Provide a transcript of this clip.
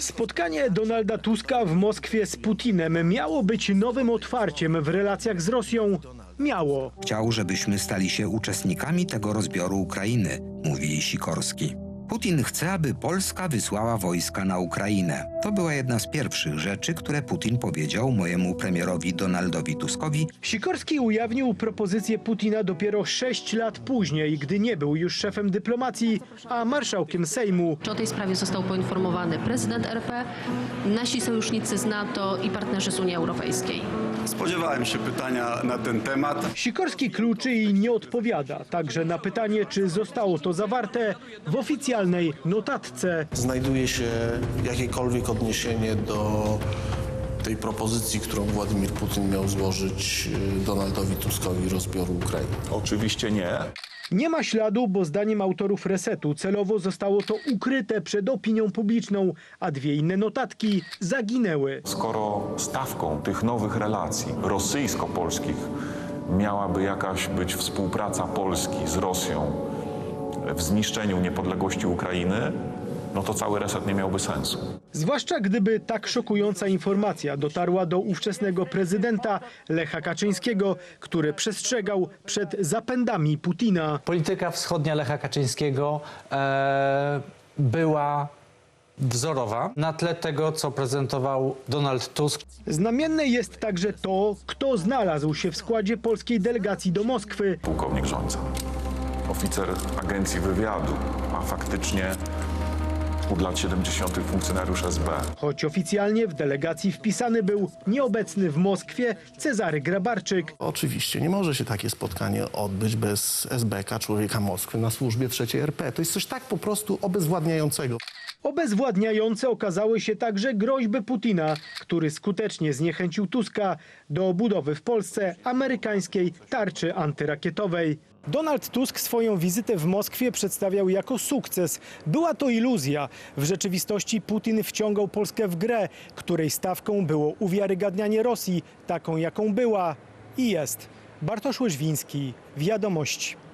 Spotkanie Donalda Tuska w Moskwie z Putinem miało być nowym otwarciem w relacjach z Rosją. Miało. Chciał, żebyśmy stali się uczestnikami tego rozbioru Ukrainy, mówi Sikorski. Putin chce, aby Polska wysłała wojska na Ukrainę. To była jedna z pierwszych rzeczy, które Putin powiedział mojemu premierowi Donaldowi Tuskowi Sikorski ujawnił propozycję Putina dopiero sześć lat później, gdy nie był już szefem dyplomacji, a marszałkiem Sejmu. O tej sprawie został poinformowany prezydent RP, nasi sojusznicy z NATO i partnerzy z Unii Europejskiej. Spodziewałem się pytania na ten temat. Sikorski kluczy i nie odpowiada, także na pytanie, czy zostało to zawarte w oficjalnej notatce. znajduje się jakiekolwiek odniesienie do tej propozycji, którą Władimir Putin miał złożyć y, Donaldowi Tuskowi rozbioru Ukrainy. Oczywiście nie. Nie ma śladu, bo zdaniem autorów resetu celowo zostało to ukryte przed opinią publiczną, a dwie inne notatki zaginęły. Skoro stawką tych nowych relacji rosyjsko-polskich miałaby jakaś być współpraca Polski z Rosją w zniszczeniu niepodległości Ukrainy, no to cały reset nie miałby sensu. Zwłaszcza gdyby tak szokująca informacja dotarła do ówczesnego prezydenta Lecha Kaczyńskiego, który przestrzegał przed zapędami Putina. Polityka wschodnia Lecha Kaczyńskiego e, była wzorowa na tle tego, co prezentował Donald Tusk. Znamienne jest także to, kto znalazł się w składzie polskiej delegacji do Moskwy. Pułkownik Rządza, oficer agencji wywiadu, a faktycznie od lat 70. funkcjonariusz SB. Choć oficjalnie w delegacji wpisany był nieobecny w Moskwie Cezary Grabarczyk. Oczywiście nie może się takie spotkanie odbyć bez SBK, człowieka Moskwy na służbie trzeciej RP. To jest coś tak po prostu obezwładniającego. Obezwładniające okazały się także groźby Putina, który skutecznie zniechęcił Tuska do budowy w Polsce amerykańskiej tarczy antyrakietowej. Donald Tusk swoją wizytę w Moskwie przedstawiał jako sukces. Była to iluzja. W rzeczywistości Putin wciągał Polskę w grę, której stawką było uwiarygadnianie Rosji, taką jaką była i jest. Bartosz Łyżwiński, Wiadomości.